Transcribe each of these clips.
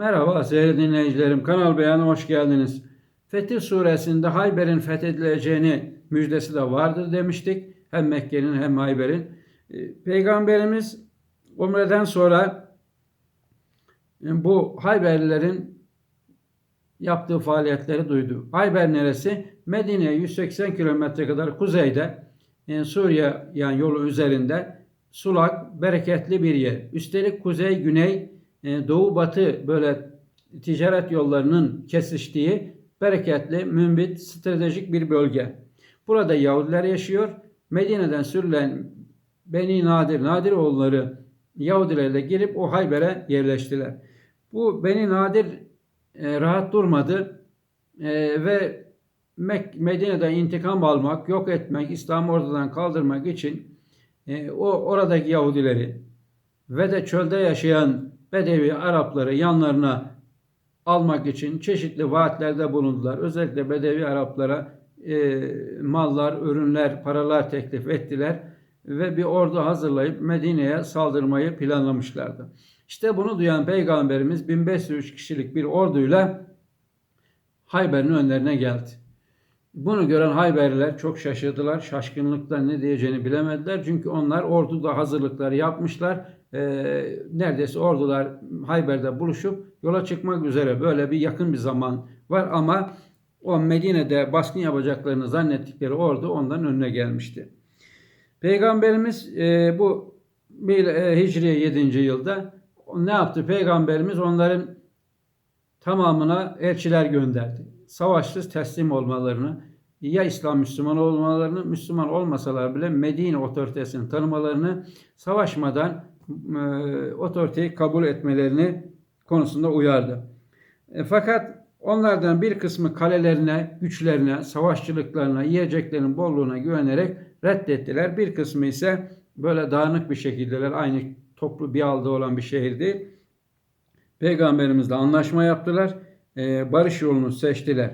Merhaba sevgili dinleyicilerim. Kanal Beyan'a hoş geldiniz. Fetih suresinde Hayber'in fethedileceğini müjdesi de vardır demiştik. Hem Mekke'nin hem Hayber'in. Ee, Peygamberimiz Umre'den sonra e, bu Hayberlilerin yaptığı faaliyetleri duydu. Hayber neresi? Medine'ye 180 kilometre kadar kuzeyde yani Suriye yani yolu üzerinde sulak, bereketli bir yer. Üstelik kuzey, güney, e, doğu, batı böyle ticaret yollarının kesiştiği bereketli, mümbit, stratejik bir bölge. Burada Yahudiler yaşıyor. Medine'den sürülen Beni Nadir, Nadir oğulları Yahudilerle gelip o Hayber'e yerleştiler. Bu Beni Nadir e, rahat durmadı e, ve Mek Medine'den intikam almak, yok etmek, İslam'ı ortadan kaldırmak için e, o oradaki Yahudileri ve de çölde yaşayan Bedevi Arapları yanlarına almak için çeşitli vaatlerde bulundular. Özellikle Bedevi Araplara e, mallar, ürünler, paralar teklif ettiler ve bir ordu hazırlayıp Medine'ye saldırmayı planlamışlardı. İşte bunu duyan Peygamberimiz 1503 kişilik bir orduyla Hayber'in önlerine geldi. Bunu gören Hayberliler çok şaşırdılar. Şaşkınlıkla ne diyeceğini bilemediler. Çünkü onlar orduda hazırlıkları yapmışlar. Ee, neredeyse ordular Hayber'de buluşup yola çıkmak üzere böyle bir yakın bir zaman var ama o Medine'de baskın yapacaklarını zannettikleri ordu ondan önüne gelmişti. Peygamberimiz e, bu e, Hicriye 7. yılda ne yaptı? Peygamberimiz onların tamamına elçiler gönderdi. Savaşsız teslim olmalarını, ya İslam Müslüman olmalarını, Müslüman olmasalar bile Medine otoritesini tanımalarını, savaşmadan e, otoriteyi kabul etmelerini konusunda uyardı. E, fakat onlardan bir kısmı kalelerine, güçlerine, savaşçılıklarına, yiyeceklerin bolluğuna güvenerek reddettiler. Bir kısmı ise böyle dağınık bir şekildeler, aynı toplu bir aldı olan bir şehirdi. Peygamberimizle anlaşma yaptılar. E, barış yolunu seçtiler.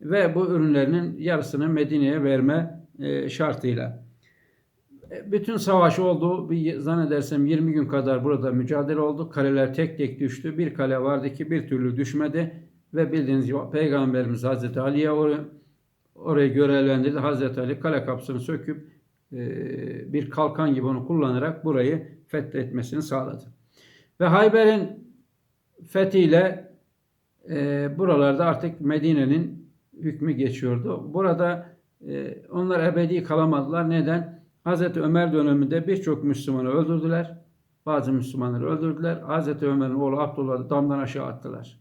Ve bu ürünlerinin yarısını Medine'ye verme e, şartıyla. E, bütün savaş oldu. Bir, zannedersem 20 gün kadar burada mücadele oldu. Kaleler tek tek düştü. Bir kale vardı ki bir türlü düşmedi. Ve bildiğiniz gibi Peygamberimiz Hazreti Ali'ye oraya, orayı görevlendirdi. Hazreti Ali kale kapısını söküp bir kalkan gibi onu kullanarak burayı fethetmesini sağladı. Ve Hayber'in fethiyle e, buralarda artık Medine'nin hükmü geçiyordu. Burada e, onlar ebedi kalamadılar. Neden? Hazreti Ömer döneminde birçok Müslümanı öldürdüler. Bazı Müslümanları öldürdüler. Hazreti Ömer'in oğlu Abdullah'ı damdan aşağı attılar.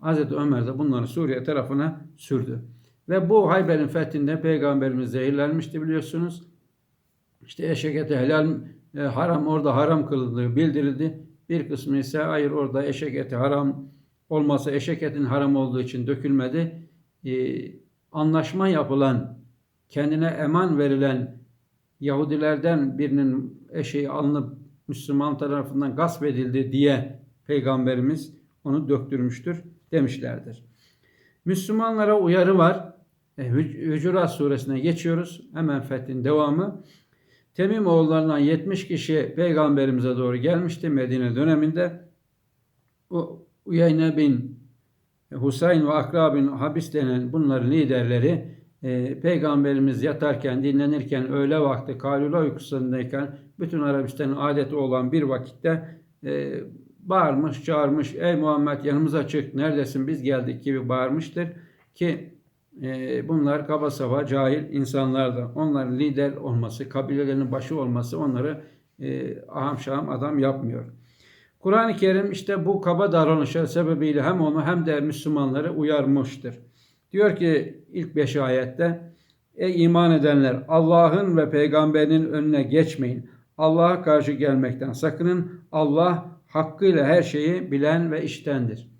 Hazreti Ömer de bunları Suriye tarafına sürdü. Ve bu Hayber'in fethinde Peygamberimiz zehirlenmişti biliyorsunuz. İşte eşek helal, e, haram orada haram kılındığı bildirildi. Bir kısmı ise hayır orada eşek eti haram olmasa eşek etin haram olduğu için dökülmedi. Ee, anlaşma yapılan, kendine eman verilen Yahudilerden birinin eşeği alınıp Müslüman tarafından gasp edildi diye Peygamberimiz onu döktürmüştür demişlerdir. Müslümanlara uyarı var. E, Hücurat suresine geçiyoruz. Hemen fethin devamı. Temim oğullarından 70 kişi peygamberimize doğru gelmişti Medine döneminde. O Uyeyne bin Husayn ve Akra bin Habis denen bunların liderleri e, peygamberimiz yatarken, dinlenirken, öğle vakti, kalula uykusundayken bütün Arabistan'ın adeti olan bir vakitte e, bağırmış, çağırmış. Ey Muhammed yanımıza çık, neredesin biz geldik gibi bağırmıştır. Ki e, bunlar kaba saba, cahil insanlardı. Onların lider olması, kabilelerinin başı olması onları e, aham şaham adam yapmıyor. Kur'an-ı Kerim işte bu kaba davranışlar sebebiyle hem onu hem de Müslümanları uyarmıştır. Diyor ki ilk beş ayette Ey iman edenler Allah'ın ve peygamberinin önüne geçmeyin. Allah'a karşı gelmekten sakının. Allah hakkıyla her şeyi bilen ve iştendir.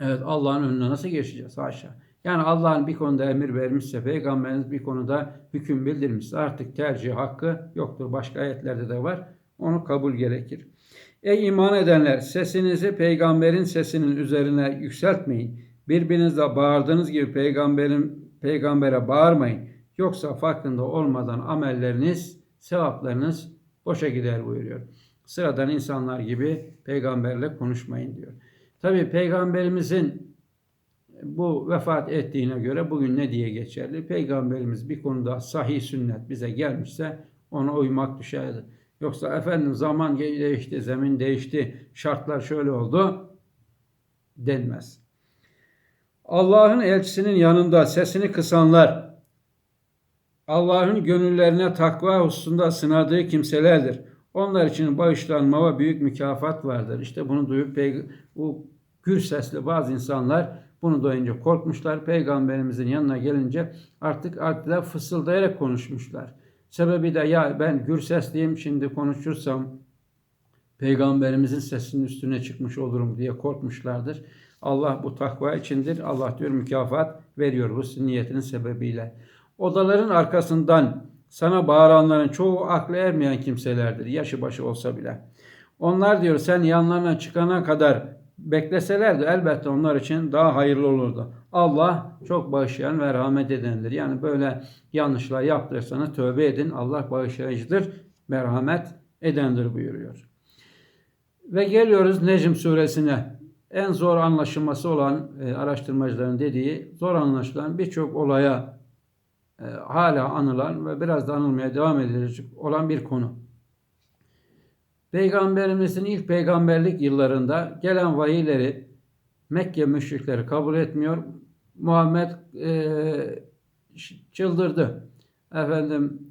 Evet Allah'ın önüne nasıl geçeceğiz? Haşa. Yani Allah'ın bir konuda emir vermişse, peygamberiniz bir konuda hüküm bildirmişse artık tercih hakkı yoktur. Başka ayetlerde de var. Onu kabul gerekir. Ey iman edenler sesinizi peygamberin sesinin üzerine yükseltmeyin. Birbirinizle bağırdığınız gibi peygamberin peygambere bağırmayın. Yoksa farkında olmadan amelleriniz, sevaplarınız boşa gider buyuruyor. Sıradan insanlar gibi peygamberle konuşmayın diyor. Tabi peygamberimizin bu vefat ettiğine göre bugün ne diye geçerli? Peygamberimiz bir konuda sahih sünnet bize gelmişse ona uymak düşerdi. Yoksa efendim zaman değişti, zemin değişti, şartlar şöyle oldu denmez. Allah'ın elçisinin yanında sesini kısanlar, Allah'ın gönüllerine takva hususunda sınadığı kimselerdir. Onlar için bağışlanma ve büyük mükafat vardır. İşte bunu duyup bu gür sesli bazı insanlar bunu duyunca korkmuşlar. Peygamberimizin yanına gelince artık artık fısıldayarak konuşmuşlar. Sebebi de ya ben gür sesliyim şimdi konuşursam peygamberimizin sesinin üstüne çıkmış olurum diye korkmuşlardır. Allah bu takva içindir. Allah diyor mükafat veriyor bu niyetinin sebebiyle. Odaların arkasından sana bağıranların çoğu aklı ermeyen kimselerdir. Yaşı başı olsa bile. Onlar diyor sen yanlarına çıkana kadar bekleselerdi elbette onlar için daha hayırlı olurdu. Allah çok bağışlayan ve rahmet edendir. Yani böyle yanlışlar yaptıysanız tövbe edin. Allah bağışlayıcıdır, merhamet edendir buyuruyor. Ve geliyoruz Necm suresine. En zor anlaşılması olan e, araştırmacıların dediği zor anlaşılan birçok olaya e, hala anılan ve biraz da anılmaya devam edilecek olan bir konu. Peygamberimizin ilk peygamberlik yıllarında gelen vahiyleri Mekke müşrikleri kabul etmiyor. Muhammed e, çıldırdı. Efendim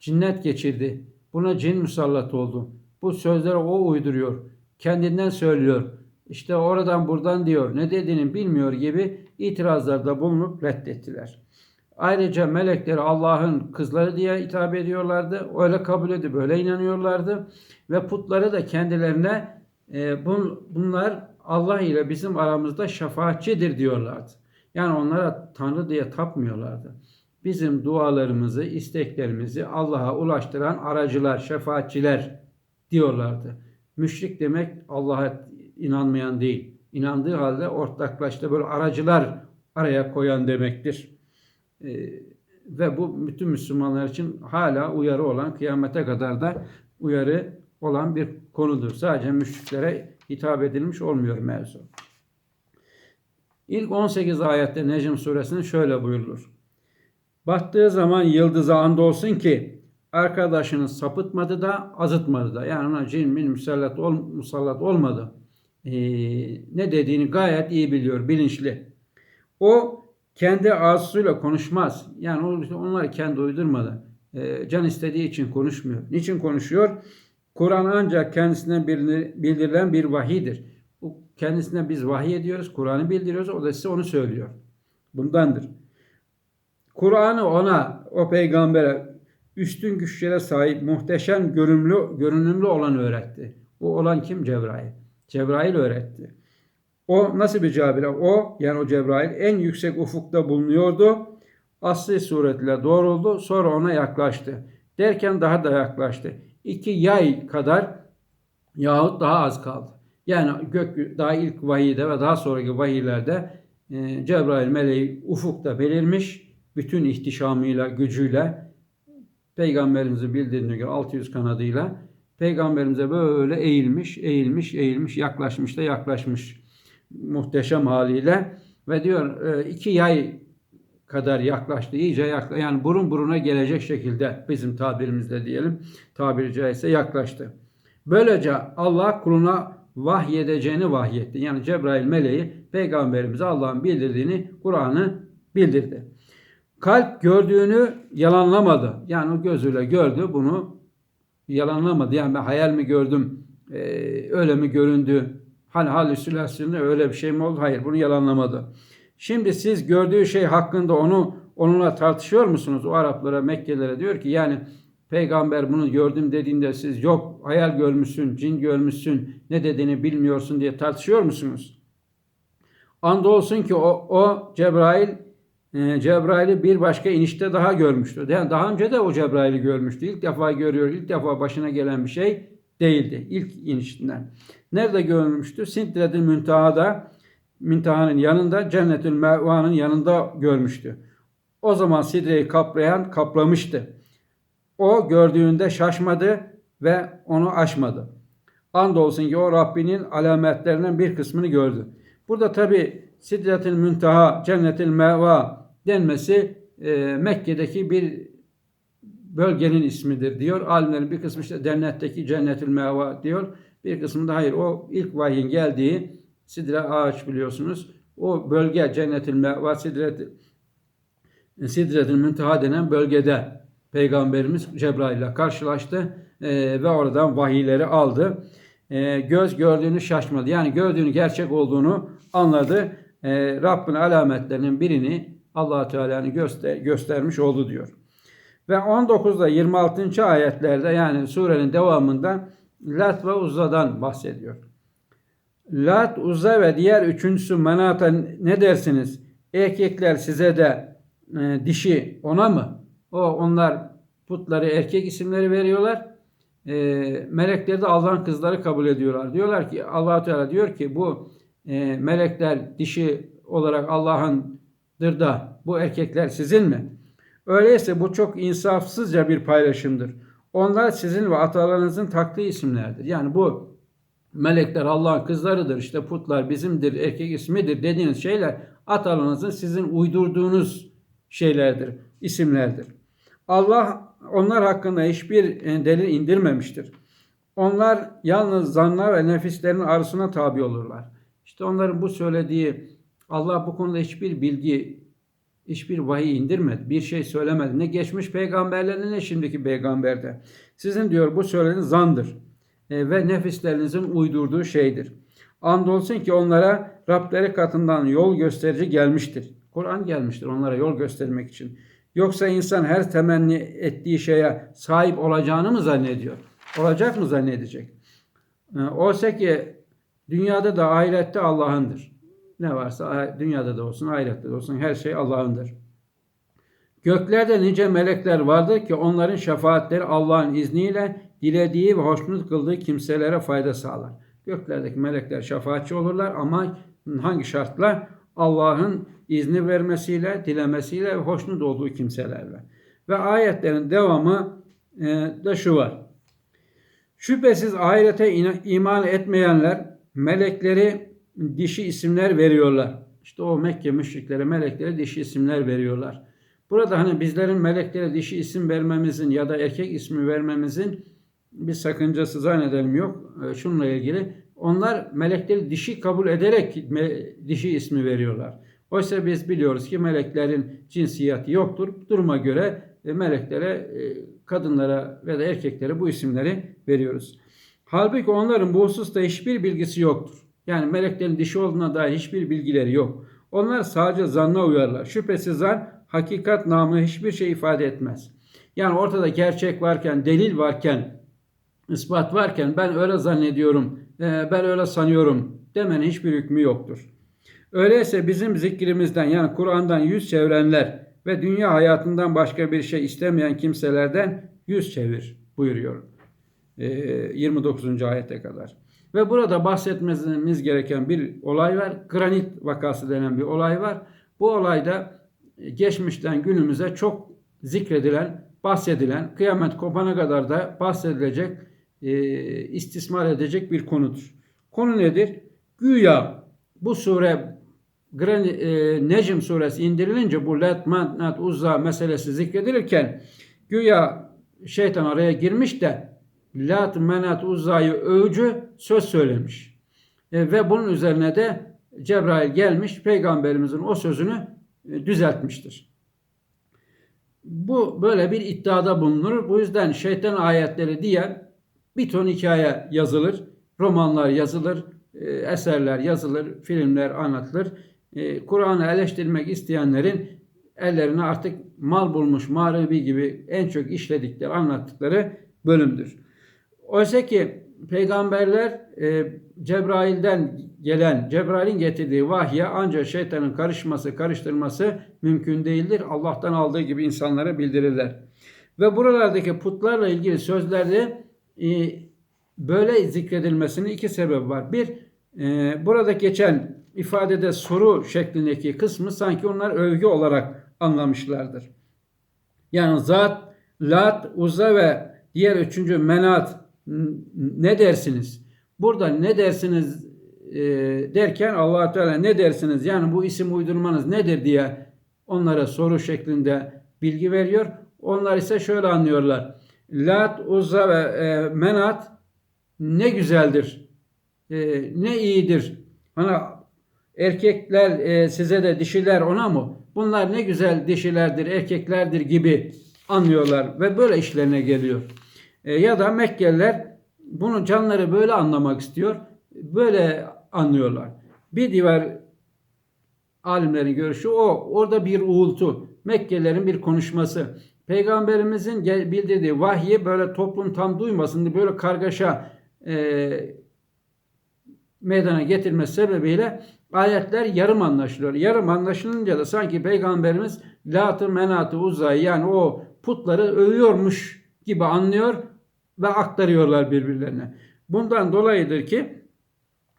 cinnet geçirdi. Buna cin musallat oldu. Bu sözleri o uyduruyor. Kendinden söylüyor. İşte oradan buradan diyor. Ne dediğini bilmiyor gibi itirazlarda bulunup reddettiler. Ayrıca melekleri Allah'ın kızları diye hitap ediyorlardı. Öyle kabul edip böyle inanıyorlardı. Ve putları da kendilerine e, bun, bunlar Allah ile bizim aramızda şefaatçidir diyorlardı. Yani onlara Tanrı diye tapmıyorlardı. Bizim dualarımızı, isteklerimizi Allah'a ulaştıran aracılar, şefaatçiler diyorlardı. Müşrik demek Allah'a inanmayan değil. İnandığı halde ortaklaşta böyle aracılar araya koyan demektir. Ee, ve bu bütün Müslümanlar için hala uyarı olan, kıyamete kadar da uyarı olan bir konudur. Sadece müşriklere hitap edilmiş olmuyor mevzu. İlk 18 ayette Necm suresinin şöyle buyurulur. Baktığı zaman yıldıza andolsun ki arkadaşını sapıtmadı da azıtmadı da. Yani ona cin min musallat, ol, musallat olmadı. Ee, ne dediğini gayet iyi biliyor, bilinçli. O kendi ağzıyla konuşmaz. Yani onlar kendi uydurmadı. Ee, can istediği için konuşmuyor. Niçin konuşuyor? Kur'an ancak kendisine bildirilen bir vahidir. Kendisine biz vahiy ediyoruz, Kur'an'ı bildiriyoruz, o da size onu söylüyor. Bundandır. Kur'an'ı ona, o peygambere üstün güçlere sahip, muhteşem görünümlü, görünümlü olan öğretti. O olan kim? Cebrail. Cebrail öğretti. O nasıl bir Cebrail? O yani o Cebrail en yüksek ufukta bulunuyordu. Asli suretle doğruldu. Sonra ona yaklaştı. Derken daha da yaklaştı. İki yay kadar yahut daha az kaldı. Yani gök daha ilk vahiyde ve daha sonraki vahiylerde e, Cebrail meleği ufukta belirmiş. Bütün ihtişamıyla, gücüyle Peygamberimizi bildiğine göre 600 kanadıyla Peygamberimize böyle eğilmiş, eğilmiş, eğilmiş, yaklaşmış da yaklaşmış muhteşem haliyle ve diyor e, iki yay kadar yaklaştı. iyice yaklaştı. Yani burun buruna gelecek şekilde bizim tabirimizde diyelim tabiri caizse yaklaştı. Böylece Allah kuluna vahyedeceğini vahyetti. Yani Cebrail meleği peygamberimize Allah'ın bildirdiğini Kur'an'ı bildirdi. Kalp gördüğünü yalanlamadı. Yani o gözüyle gördü bunu yalanlamadı. Yani ben hayal mi gördüm, e, öyle mi göründü, hani halüsinasyonda öyle bir şey mi oldu? Hayır bunu yalanlamadı. Şimdi siz gördüğü şey hakkında onu onunla tartışıyor musunuz? O Araplara, Mekkelilere diyor ki yani peygamber bunu gördüm dediğinde siz yok hayal görmüşsün, cin görmüşsün, ne dediğini bilmiyorsun diye tartışıyor musunuz? Andolsun ki o, o Cebrail e, Cebrail'i bir başka inişte daha görmüştü. Yani daha önce de o Cebrail'i görmüştü. İlk defa görüyor, ilk defa başına gelen bir şey değildi. İlk inişinden. Nerede görmüştü? Sintredil Müntaha'da Müntaha'nın yanında Cennetül Meva'nın yanında görmüştü. O zaman sidreyi kaplayan kaplamıştı. O gördüğünde şaşmadı ve onu aşmadı. Andolsun ki o Rabbinin alametlerinden bir kısmını gördü. Burada tabi Sidretil Münteha, Cennetil Meva denmesi e, Mekke'deki bir bölgenin ismidir diyor. Alimlerin bir kısmı işte cennetteki Cennetil Meva diyor. Bir kısmı da hayır o ilk vahyin geldiği Sidre ağaç biliyorsunuz. O bölge Cennetil Meva, Sidretil Sidretil Münteha denen bölgede Peygamberimiz Cebrail ile karşılaştı e, ve oradan vahiyleri aldı. E, göz gördüğünü şaşmadı. Yani gördüğünü gerçek olduğunu anladı. E, Rabbin alametlerinin birini allah Teala'nın göster göstermiş oldu diyor. Ve 19'da 26. ayetlerde yani surenin devamında Lat ve Uzza'dan bahsediyor. Lat, Uzza ve diğer üçüncüsü Menat'a ne dersiniz? Erkekler size de e, dişi ona mı? O onlar putları erkek isimleri veriyorlar. E, melekleri de Allah'ın kızları kabul ediyorlar. Diyorlar ki allah Teala diyor ki bu e, melekler dişi olarak Allah'ındır da bu erkekler sizin mi? Öyleyse bu çok insafsızca bir paylaşımdır. Onlar sizin ve atalarınızın taktığı isimlerdir. Yani bu melekler Allah'ın kızlarıdır, işte putlar bizimdir, erkek ismidir dediğiniz şeyler atalarınızın sizin uydurduğunuz şeylerdir, isimlerdir. Allah onlar hakkında hiçbir delil indirmemiştir. Onlar yalnız zanna ve nefislerin arzusuna tabi olurlar. İşte onların bu söylediği Allah bu konuda hiçbir bilgi, hiçbir vahiy indirmedi. Bir şey söylemedi. Ne geçmiş peygamberlerde ne şimdiki peygamberde. Sizin diyor bu söylediğiniz zandır. E, ve nefislerinizin uydurduğu şeydir. Andolsun ki onlara Rableri katından yol gösterici gelmiştir. Kur'an gelmiştir onlara yol göstermek için. Yoksa insan her temenni ettiği şeye sahip olacağını mı zannediyor? Olacak mı zannedecek? E, oysa ki dünyada da ahirette Allah'ındır. Ne varsa dünyada da olsun, ahirette de olsun her şey Allah'ındır. Göklerde nice melekler vardır ki onların şefaatleri Allah'ın izniyle dilediği ve hoşnut kıldığı kimselere fayda sağlar. Göklerdeki melekler şefaatçi olurlar ama hangi şartla? Allah'ın izni vermesiyle, dilemesiyle ve hoşnut olduğu kimselerle. Ve ayetlerin devamı e, da şu var. Şüphesiz ahirete iman etmeyenler melekleri dişi isimler veriyorlar. İşte o Mekke müşriklere meleklere dişi isimler veriyorlar. Burada hani bizlerin meleklere dişi isim vermemizin ya da erkek ismi vermemizin bir sakıncası zannedelim yok. E, şununla ilgili onlar melekleri dişi kabul ederek dişi ismi veriyorlar. Oysa biz biliyoruz ki meleklerin cinsiyeti yoktur. Duruma göre e, meleklere, e, kadınlara ve da erkeklere bu isimleri veriyoruz. Halbuki onların bu hususta hiçbir bilgisi yoktur. Yani meleklerin dişi olduğuna dair hiçbir bilgileri yok. Onlar sadece zanna uyarlar. Şüphesiz zan hakikat namı hiçbir şey ifade etmez. Yani ortada gerçek varken, delil varken, ispat varken ben öyle zannediyorum, e, ben öyle sanıyorum demenin hiçbir hükmü yoktur. Öyleyse bizim zikrimizden yani Kur'an'dan yüz çevirenler ve dünya hayatından başka bir şey istemeyen kimselerden yüz çevir buyuruyor. 29. E, ayete kadar. Ve burada bahsetmemiz gereken bir olay var. Granit vakası denen bir olay var. Bu olayda geçmişten günümüze çok zikredilen, bahsedilen, kıyamet kopana kadar da bahsedilecek, e, istismar edecek bir konudur. Konu nedir? Güya bu sure Gran, e, Necm suresi indirilince bu Lat, Manat, Uzza meselesi zikredilirken güya şeytan araya girmiş de Lat, Menat, Uzza'yı övücü söz söylemiş. E, ve bunun üzerine de Cebrail gelmiş peygamberimizin o sözünü e, düzeltmiştir. Bu böyle bir iddiada bulunur. Bu yüzden şeytan ayetleri diye bir ton hikaye yazılır, romanlar yazılır, e, eserler yazılır, filmler anlatılır. E, Kur'an'ı eleştirmek isteyenlerin ellerine artık mal bulmuş mağribi gibi en çok işledikleri, anlattıkları bölümdür. Oysa ki peygamberler e, Cebrail'den gelen, Cebrail'in getirdiği vahye ancak şeytanın karışması, karıştırması mümkün değildir. Allah'tan aldığı gibi insanlara bildirirler. Ve buralardaki putlarla ilgili sözlerde e, böyle zikredilmesinin iki sebebi var. Bir, e, burada geçen ifadede soru şeklindeki kısmı sanki onlar övgü olarak anlamışlardır. Yani zat, lat, uza ve diğer üçüncü menat ne dersiniz? burada ne dersiniz e, derken allah Teala ne dersiniz yani bu isim uydurmanız nedir diye onlara soru şeklinde bilgi veriyor. Onlar ise şöyle anlıyorlar. Lat, Uzza ve e, Menat ne güzeldir, e, ne iyidir. Hani erkekler e, size de dişiler ona mı? Bunlar ne güzel dişilerdir, erkeklerdir gibi anlıyorlar ve böyle işlerine geliyor. E, ya da Mekkeliler bunu canları böyle anlamak istiyor. Böyle anlıyorlar. Bir diğer alimlerin görüşü o. Orada bir uğultu. Mekkelilerin bir konuşması. Peygamberimizin bildirdiği vahyi böyle toplum tam duymasın diye böyle kargaşa e, meydana getirmesi sebebiyle ayetler yarım anlaşılıyor. Yarım anlaşılınca da sanki Peygamberimiz Lat'ı, Menat'ı, Uzza'yı yani o putları övüyormuş gibi anlıyor ve aktarıyorlar birbirlerine. Bundan dolayıdır ki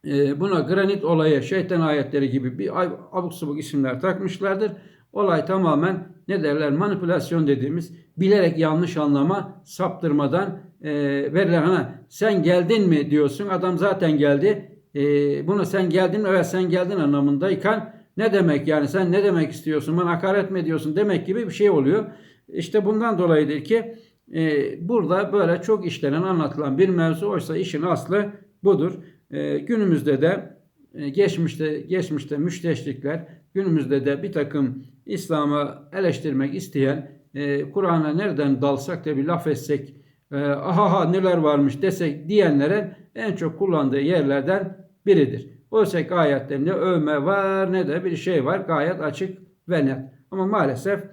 e, buna granit olayı, şeytan ayetleri gibi bir abuk subuk isimler takmışlardır. Olay tamamen ne derler manipülasyon dediğimiz bilerek yanlış anlama saptırmadan e, verilen hani sen geldin mi diyorsun adam zaten geldi e, bunu sen geldin mi evet sen geldin anlamındayken ne demek yani sen ne demek istiyorsun bana hakaret mi ediyorsun demek gibi bir şey oluyor. İşte bundan dolayıdır ki e, burada böyle çok işlenen anlatılan bir mevzu oysa işin aslı budur. E, günümüzde de e, geçmişte geçmişte müşteşrikler günümüzde de bir takım İslam'ı eleştirmek isteyen e, Kur'an'a nereden dalsak da bir laf etsek e, aha neler varmış desek diyenlere en çok kullandığı yerlerden biridir. Oysa ki ayette övme var ne de bir şey var gayet açık ve net. Ama maalesef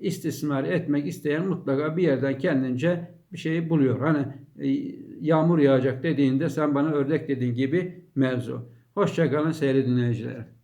istismar etmek isteyen mutlaka bir yerden kendince bir şeyi buluyor. Hani e, yağmur yağacak dediğinde sen bana ördek dediğin gibi mevzu. Hoşçakalın seyredin dinleyiciler.